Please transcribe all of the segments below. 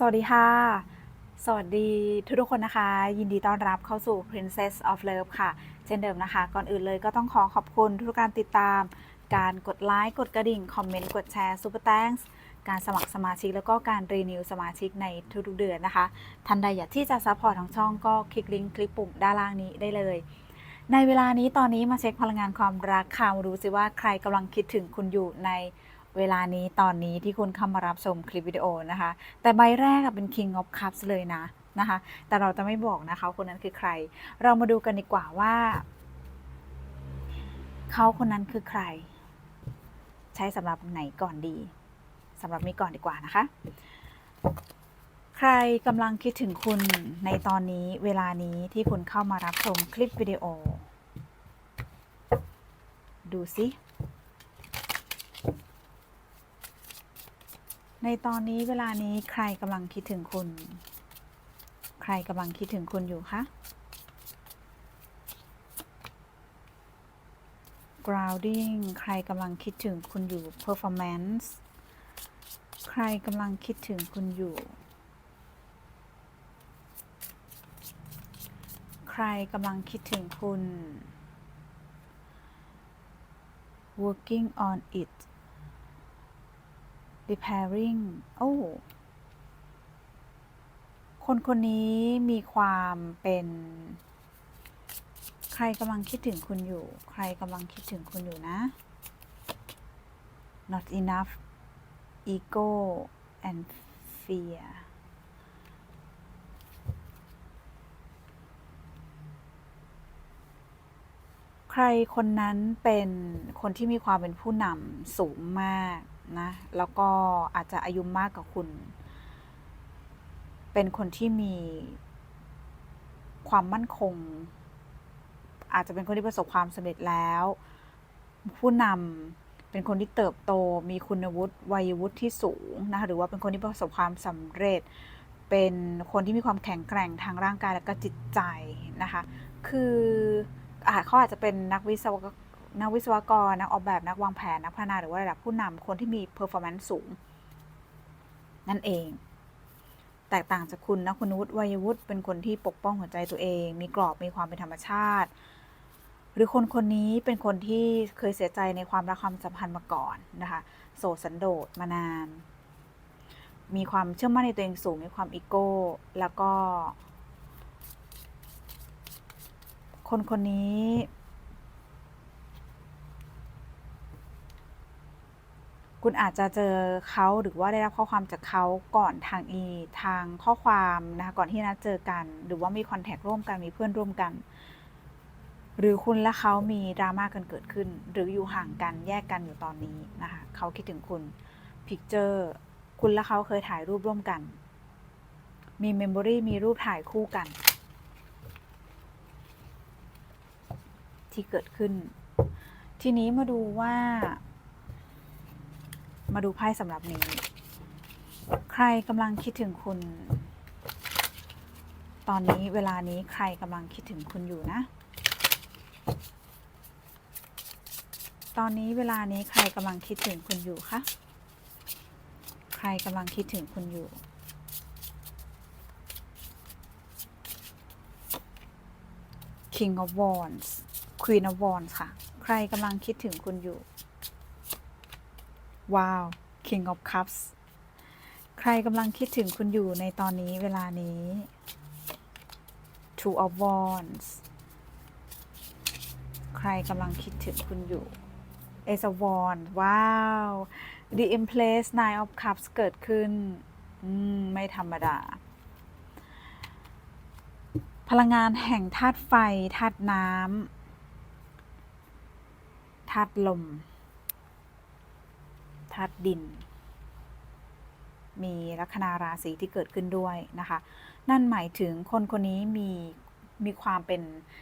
สวัสดีค่ะ สวัสดีทุกทุกคนนะคะ ยินดีต้อนรับเข้าสู่ Princess of Love ค่ะ เช่นเดิมนะคะ ก่อนอื่นเลยก็ต้องขอขอบคุณทุกการติดตาม การกดไลค์ กดกระดิ่ง คอมเมนต์ กดแชร์ Super Thanks การสมัครสมาชิกแล้วก็การรีนิวสมาชิกในทุกๆเดือนนะคะท่านใดอยากที่จะซัพพอร์ตทางช่องก็คลิกลิงก์คลิปปุ่มด้านล่างนี้ได้เลย ในเวลานี้ตอนนี้มาเช็คพลังงานความรักค่ะมาดูสิว่าใครกำลังคิดถึงคุณอยู่ใน เวลานี้ตอนนี้ที่คุณเข้ามารับชมคลิปวิดีโอนะคะ แต่ใบแรกอะเป็น King of Cups เลยนะนะคะ แต่เราจะไม่บอกนะคะคนนั้นคือใคร เรามาดูกันดีกว่าว่า เขาคนนั้นคือใคร ใช้สำหรับไหนก่อนดีสำหรับนี้ก่อนดีกว่านะคะ ใครกำลังคิดถึงคุณในตอนนี้เวลานี้ที่คุณเข้ามารับชมคลิปวิดีโอ ดูสิ ในตอนนี้เวลานี้ใครกำลังคิดถึงคุณ ใครกำลังคิดถึงคุณอยู่คะ grounding ใครกำลังคิดถึงคุณอยู่ performance ใครกำลังคิดถึงคุณอยู่ ใครกำลังคิดถึงคุณ working on it repairing โอ้คนคนนี้มีความเป็น ใครกำลังคิดถึงคุณอยู่ ใครกำลังคิดถึงคุณอยู่นะ not enough ego and fear ใครคนนั้นเป็นคนที่มีความเป็นผู้นำสูงมาก นะแล้วก็อาจจะอายุมากกว่าคุณ เป็นคนที่มีความมั่นคง อาจจะเป็นคนที่ประสบความสำเร็จแล้ว ผู้นำเป็นคนที่เติบโต มีคุณวุฒิวัยวุฒิที่สูงนะคะหรือว่าเป็นคนที่ประสบความสำเร็จ เป็นคนที่มีความแข็งแกร่งทางร่างกายและก็จิตใจนะคะ คืออาจเขาอาจจะเป็นนักวิศวก นักวิศวกร นักออกแบบนักวางแผน นักพัฒนาหรือว่าระดับผู้นำคนที่มี performance สูง นั่นเอง แตกต่างจากคุณนะคุณวุฒิวัยวุฒิเป็นคนที่ปกป้องหัวใจตัวเอง มีกรอบมีความเป็นธรรมชาติ หรือคนคนนี้เป็นคนที่เคยเสียใจในความรักความสัมพันธ์มาก่อนนะคะโสดสันโดษมานาน มีความเชื่อมั่นในตัวเองสูงมีความอีโก้แล้วก็ คนคนนี้ คุณอาจจะเจอเขาหรือว่าได้รับข้อความจากเขาก่อนทางอีทางข้อความนะคะก่อนที่นัดเจอกัน หรือว่ามีคอนแทคร่วมกันมีเพื่อนร่วมกัน หรือคุณและเขามีดราม่ากันเกิดขึ้น หรืออยู่ห่างกันแยกกันอยู่ตอนนี้นะคะเขาคิดถึงคุณพิกเจอร์คุณและเขาเคยถ่ายรูปร่วมกัน มีเมมโมรีมีรูปถ่ายคู่กัน ที่เกิดขึ้น ทีนี้มาดูว่า มาดูไพ่สำหรับนี้ ใครกำลังคิดถึงคุณ ตอนนี้เวลานี้ใครกำลังคิดถึงคุณอยู่นะ ตอนนี้เวลานี้ใครกำลังคิดถึงคุณอยู่คะ ใครกำลังคิดถึงคุณอยู่ King of Wands Queen of Wands ค่ะ ใครกำลังคิดถึงคุณอยู่ ว้าว King of Cups ใครกำลังคิดถึงคุณอยู่ในตอนนี้เวลานี้ Two of Wands ใครกำลังคิดถึงคุณอยู่ Ace of Wands ว้าว The Empress Nine of Cups เกิดขึ้นมไม่ธรรมดา พลังงานแห่งธาตุไฟธาตุน้ำธาตุลม ธาตุดิน มีลัคนาราศีที่เกิดขึ้นด้วยนะคะ นั่นหมายถึงคนคนนี้มีมีความเป็น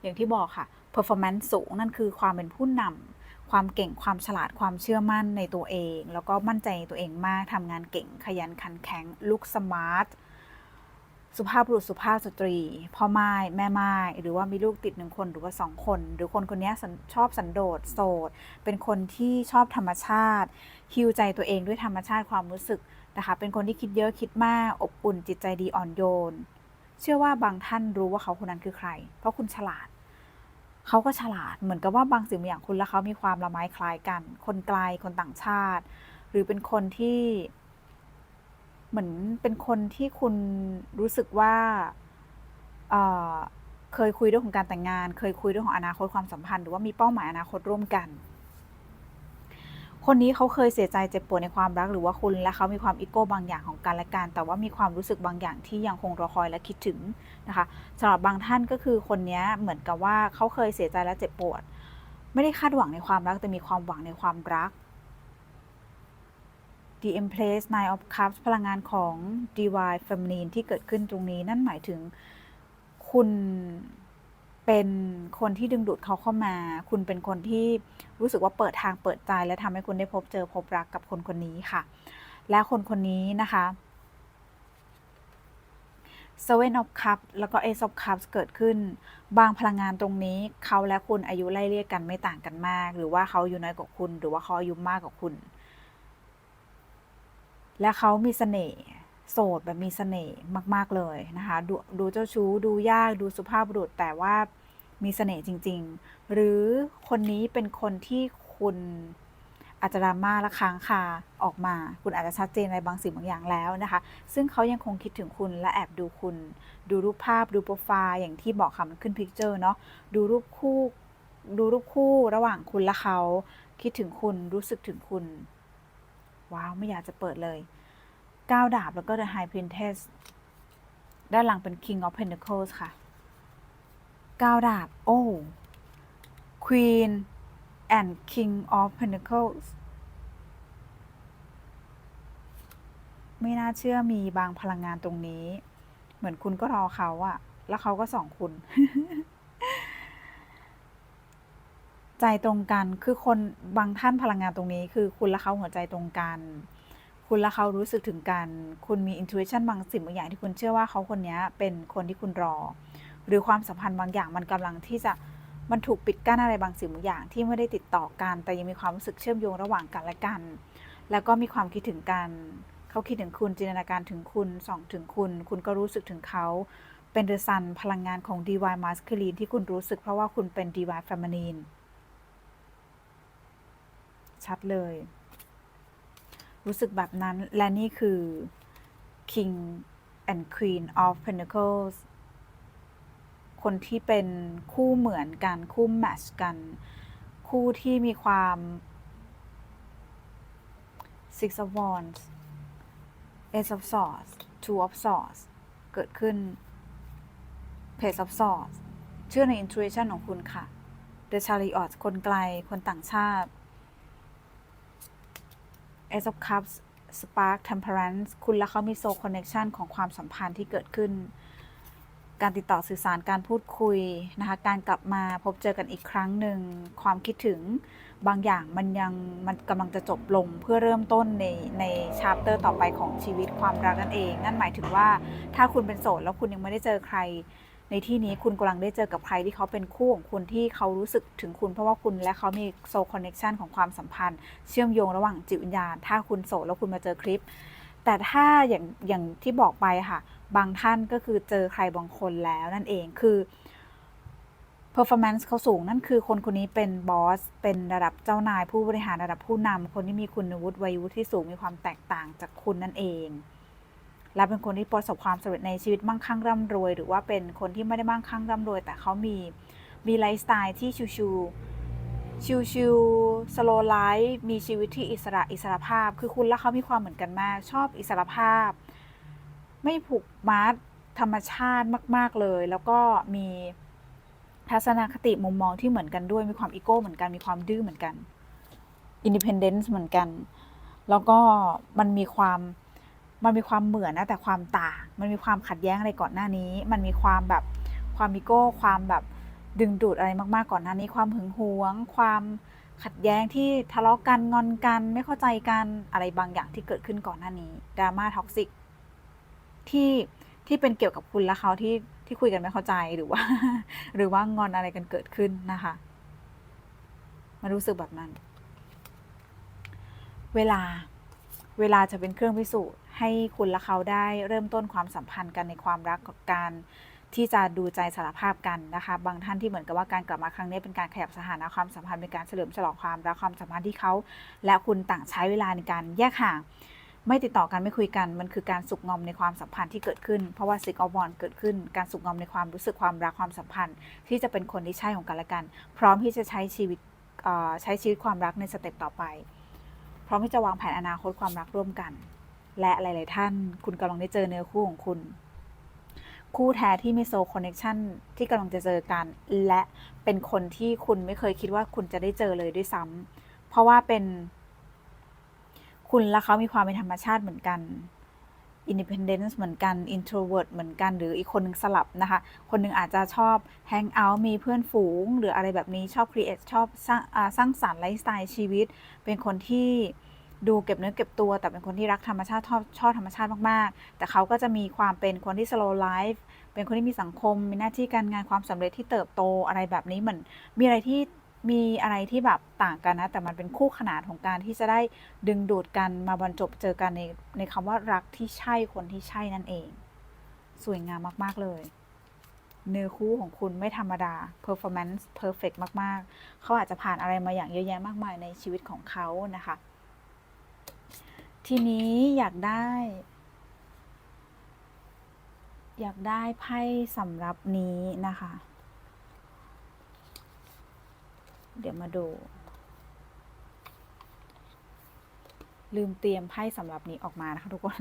อย่างที่บอกค่ะ performance สูง นั่นคือความเป็นผู้นำความเก่งความฉลาดความเชื่อมั่นในตัวเอง แล้วก็มั่นใจในตัวเองมากทำงานเก่งขยันขันแข็งลุกสมาร์ท สุภาพบุรุษสุภาพสตรี พ่อไม้แม่ไม้หรือว่ามีลูกติดหนึ่งคนหรือว่าสองคน หรือคนคนนี้ชอบสันโดษโสด เป็นคนที่ชอบธรรมชาติฮิวใจตัวเองด้วยธรรมชาติความรู้สึกนะคะเป็นคนที่คิดเยอะคิดมาก อบอุ่นจิตใจดีอ่อนโยน เชื่อว่าบางท่านรู้ว่าเขาคนนั้นคือใคร เพราะคุณฉลาดเขาก็ฉลาดเหมือนกับว่าบางสิ่งบางอย่างคุณและเขามีความละไม้คล้ายกัน คนไกลคนต่างชาติ หรือเป็นคนที่ เหมือนเป็นคนที่คุณรู้สึกว่าเเคยคุยเรื่องของการแต่งงาน เคยคุยเรื่องของอนาคตความสัมพันธ์หรือว่ามีเป้าหมายอนาคตร่วมกัน คนนี้เขาเคยเสียใจเจ็บปวดในความรักหรือว่าคุณและเขามีความอีโก้บางอย่างของกันและกันแต่ว่ามีความรู้สึกบางอย่างที่ยังคงรอคอยและคิดถึงนะคะสำหรับบางท่านก็คือคนนี้เหมือนกับว่าเขาเคยเสียใจและเจ็บปวด ไม่ได้คาดหวังในความรักแต่มีความหวังในความรัก The Empress Nine of Cups พลังงานของ Divine Feminine ที่เกิดขึ้นตรงนี้นั่นหมายถึงคุณเป็นคนที่ดึงดูดเขาเข้ามา คุณเป็นคนที่รู้สึกว่าเปิดทางเปิดใจ และทำให้คุณได้พบเจอพบรักกับคนคนนี้ค่ะ และคนคนนี้นะคะ Seven of Cups แล้วก็ Ace of Cups เกิดขึ้น บางพลังงานตรงนี้เขาและคุณอายุไล่เรียกกันไม่ต่างกันมาก หรือว่าเขาอายุน้อยกว่าคุณ หรือว่าเขาอายุมากกว่าคุณ และเขามีเสน่ห์โสดแบบมีเสน่ห์มาก ๆ เลยนะคะดดูเจ้าชู้ดูยากดูสุภาพบุรุษแต่ว่ามีเสน่ห์จริง ๆ หรือคนนี้เป็นคนที่คุณอาจจะดราม่าและค้างคาออกมา คุณอาจจะชัดเจนอะไรบางสิ่งบางอย่างแล้วนะคะ ซึ่งเขายังคงคิดถึงคุณและแอบดูคุณ ดูรูปภาพดูโปรไฟล์อย่างที่บอกค่ะมันขึ้นพิกเจอร์เนาะดูรูปคู่ดูรูปคู่ระหว่างคุณและเขา คิดถึงคุณรู้สึกถึงคุณ ว้าวไม่อยากจะเปิดเลยก้าวดาบแล้วก็ The High Princess ด้านหลังเป็น King of Pentacles ค่ะก้าวดาบ โอ้ Queen and King of Pentacles ไม่น่าเชื่อมีบางพลังงานตรงนี้ เหมือนคุณก็รอเขาอะแล้วเขาก็ส่องคุณ ใจตรงกันคือคนบางท่านพลังงานตรงนี้ คือคุณและเขาหัวใจตรงกัน คุณและเขารู้สึกถึงกัน คุณมี intuition บางสิ่งบางอย่างที่คุณเชื่อว่าเขาคนนี้เป็นคนที่คุณรอ หรือความสัมพันธ์บางอย่างมันกำลังที่จะมันถูกปิดกั้นอะไรบางสิ่งบางอย่างที่ไม่ได้ติดต่อกัน แต่ยังมีความรู้สึกเชื่อมโยงระหว่างกันและกัน แล้วก็มีความคิดถึงกันเขาคิดถึงคุณจินตนาการถึงคุณส่องถึงคุณ คุณก็รู้สึกถึงเขาเป็นเดอะซันพลังงานของ divine masculine ที่คุณรู้สึกเพราะว่าคุณเป็น divine feminine ชัดเลย รู้สึกแบบนั้นและนี่คือ King and Queen of Pentacles คนที่เป็นคู่เหมือนกัน คู่แมชกัน คู่ที่มีความ Six of Wands Ace of Swords Two of Swords เกิดขึ้น Page of Swords เชื่อใน intuition ของคุณค่ะ The Chariot คนไกล คนต่างชาติ Ace of Cups Spark Temperance คุณและเขามี Soul Connection ของความสัมพันธ์ที่เกิดขึ้น การติดต่อสื่อสารการพูดคุยนะคะ การกลับมาพบเจอกันอีกครั้งหนึ่ง ความคิดถึงบางอย่างมันยังมันกำลังจะจบลงเพื่อเริ่มต้นในในชาปเตอร์ต่อไปของชีวิตความรักนั่นเอง นั่นหมายถึงว่าถ้าคุณเป็นโสดแล้วคุณยังไม่ได้เจอใคร ในที่นี้คุณกำลังได้เจอกับใครที่เขาเป็นคู่ของคุณที่เขารู้สึกถึงคุณเพราะว่าคุณและเขามีโซลคอนเน t ชันของความสัมพันธ์ เชื่อมโยงระหว่างจิตวิญญาณ ถ้าคุณโสดแล้วคุณมาเจอคลิป แต่ถ้าอย่างอย่างที่บอกไปค่ะ บางท่านก็คือเจอใครบางคนแล้วนั่นเองคือ performance เขาสูงนั่นคือคนคนนี้เป็นบอส เป็นระดับเจ้านายผู้บริหารระดับผู้นำคนที่มีคุณวุฒิวัยวุฒิที่สูงมีความแตกต่างจากคุณนั่นเอง และเป็นคนที่ประสบความสำเร็จในชีวิตมั่งคั่งร่ำรวย หรือว่าเป็นคนที่ไม่ได้มั่งคั่งร่ำรวย แต่เขามีมีไลฟ์สไตล์ที่ชิวๆชิวๆสโลไลฟ์มีชีวิตที่อิสระอิสระภาพ คือคุณและเขามีความเหมือนกันมาก ชอบอิสระภาพ ไม่ผูกมัดธรรมชาติมาก ๆเลย แล้วก็มีทัศนคติมุมมองที่เหมือนกันด้วย มีความอีโก้เหมือนกันมีความดื้อเหมือนกันอินดิเพนเดนซ์เหมือนกัน แล้วก็มันมีความ มันมีความเหมือนนะแต่ความต่าง มันมีความขัดแย้งอะไรก่อนหน้านี้ มันมีความแบบความอีโก้ความแบบดึงดูดอะไรมากๆก่อนหน้านี้ความหึงหวง ความขัดแย้งที่ทะเลาะกันงอนกันไม่เข้าใจกันอะไรบางอย่างที่เกิดขึ้นก่อนหน้านี้ดราม่าท็อกซิกที่ที่เป็นเกี่ยวกับคุณและเขาที่ที่คุยกันไม่เข้าใจหรือว่า หรือว่างอนอะไรกันเกิดขึ้นนะคะมันรู้สึกแบบนั้น เวลาเวลาจะเป็นเครื่องพิสูจน์ ให้คุณและเขาได้เริ่มต้นความสัมพันธ์กันในความรักการที่จะดูใจสารภาพกันนะคะ บางท่านที่เหมือนกับว่าการกลับมาครั้งนี้เป็นการขยับสถานะความสัมพันธ์เป็นการเฉลิมฉลองความรักความสัมพันธ์ที่เขาและคุณต่างใช้เวลาในการแยกห่างไม่ติดต่อกันไม่คุยกันมันคือการสุกงอมในความสัมพันธ์ที่เกิดขึ้น เพราะว่าซิกออฟวอนเกิดขึ้น การสุกงอมในความรู้สึกความรักความสัมพันธ์ ที่จะเป็นคนที่ใช่ของกันและกัน พร้อมที่จะใช้ชีวิตใช้ชีวิตความรักในสเต็ปต่อไป พร้อมที่จะวางแผนอนาคตความรักร่วมกัน และหลาย ๆ ท่าน คุณกำลังได้เจอเนื้อคู่ของคุณ คู่แท้ที่มีโซคอนเน c ชันที่กำลังจะเจอกัน และเป็นคนที่คุณไม่เคยคิดว่าคุณจะได้เจอเลยด้วยซ้ำเพราะว่าเป็น คุณและเขามีความเป็นธรรมชาติเหมือนกัน independence เหมือนกัน introvert เหมือนกัน หรืออีกคนหนึ่งสลับนะคะ คนหนึ่งอาจจะชอบ hang out มีเพื่อนฝูง หรืออะไรแบบนี้ชอบ create ชอบสร้างสร้างสรรค์ไลฟ์สไตล์ชีวิต เป็นคนที่ ดูเก็บเนื้อเก็บตัวแต่เป็นคนที่รักธรรมชาติชอบชอบธรรมชาติมากๆ แต่เขาก็จะมีความเป็นคนที่ slow life เป็นคนที่มีสังคม มีหน้าที่การงานความสำเร็จที่เติบโตอะไรแบบนี้เหมือนมีอะไรที่มีอะไรที่แบบต่างกันนะ แต่มันเป็นคู่ขนานของการที่จะได้ดึงดูดกันมาบรรจบเจอกันในในคำว่ารักที่ใช่คนที่ใช่นั่นเอง สวยงามมาก ๆ เลยเนื้อคู่ของคุณไม่ธรรมดา performance perfect มาก ๆ เขาอาจจะผ่านอะไรมาอย่างเยอะแยะมากมายในชีวิตของเขานะคะ ทีนี้อยากได้ อยากได้ไพ่สำหรับนี้นะคะ เดี๋ยวมาดู ลืมเตรียมไพ่สำหรับนี้ออกมานะคะทุกคน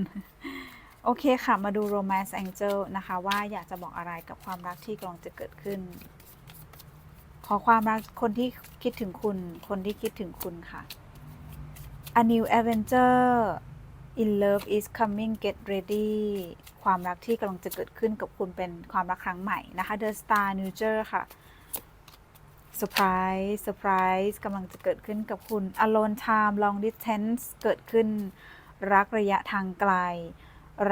โอเคค่ะ มาดู romance angel นะคะ ว่าอยากจะบอกอะไรกับความรักที่กำลังจะเกิดขึ้น ขอความรักคนที่คิดถึงคุณ คนที่คิดถึงคุณค่ะ A new adventure in love is coming get ready ความรักที่กำลังจะเกิดขึ้นกับคุณเป็นความรักครั้งใหม่นะคะ The Star n e w j e r ค่ะเซอร์ไพรส์เซอร์ไพรส์กำลังจะเกิดขึ้นกับคุณ Alone Time Long Distance เกิดขึ้น รักระยะทางไกล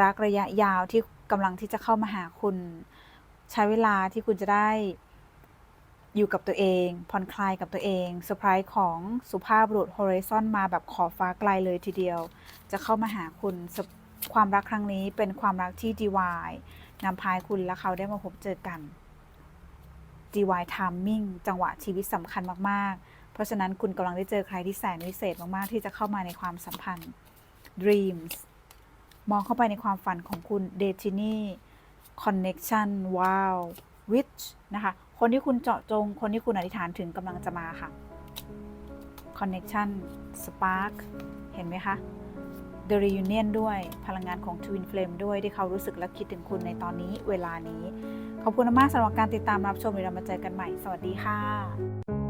รักระยะยาวที่กำลังที่จะเข้ามาหาคุณ ใช้เวลาที่คุณจะได้ อยู่กับตัวเองผ่อนคลายกับตัวเองเซอร์ไพรส์ของสุภาพบุรุษ Horizon มาแบบขอบฟ้าไกลเลยทีเดียว จะเข้ามาหาคุณความรักครั้งนี้เป็นความรักที่ดีวายนำพายคุณและเขาได้มาพบเจอกัน DY timing จังหวะชีวิตสำคัญมากๆ เพราะฉะนั้นคุณกำลังได้เจอใครที่แสนวิเศษมาก ๆ ที่จะเข้ามาในความสัมพันธ์ Dreams มองเข้าไปในความฝันของคุณ Destiny Connection ว้าว Witch นะคะ คนที่คุณเจาะจง คนที่คุณอธิษฐานถึงกำลังจะมาค่ะ Connection Spark เห็นไหมคะ The Reunion ด้วยพลังงานของ Twin Flame ด้วยที่เขารู้สึกและคิดถึงคุณในตอนนี้เวลานี้ ขอบคุณมากสำหรับการติดตามรับชมเดี๋ยวเรามาเจอกันใหม่ สวัสดีค่ะ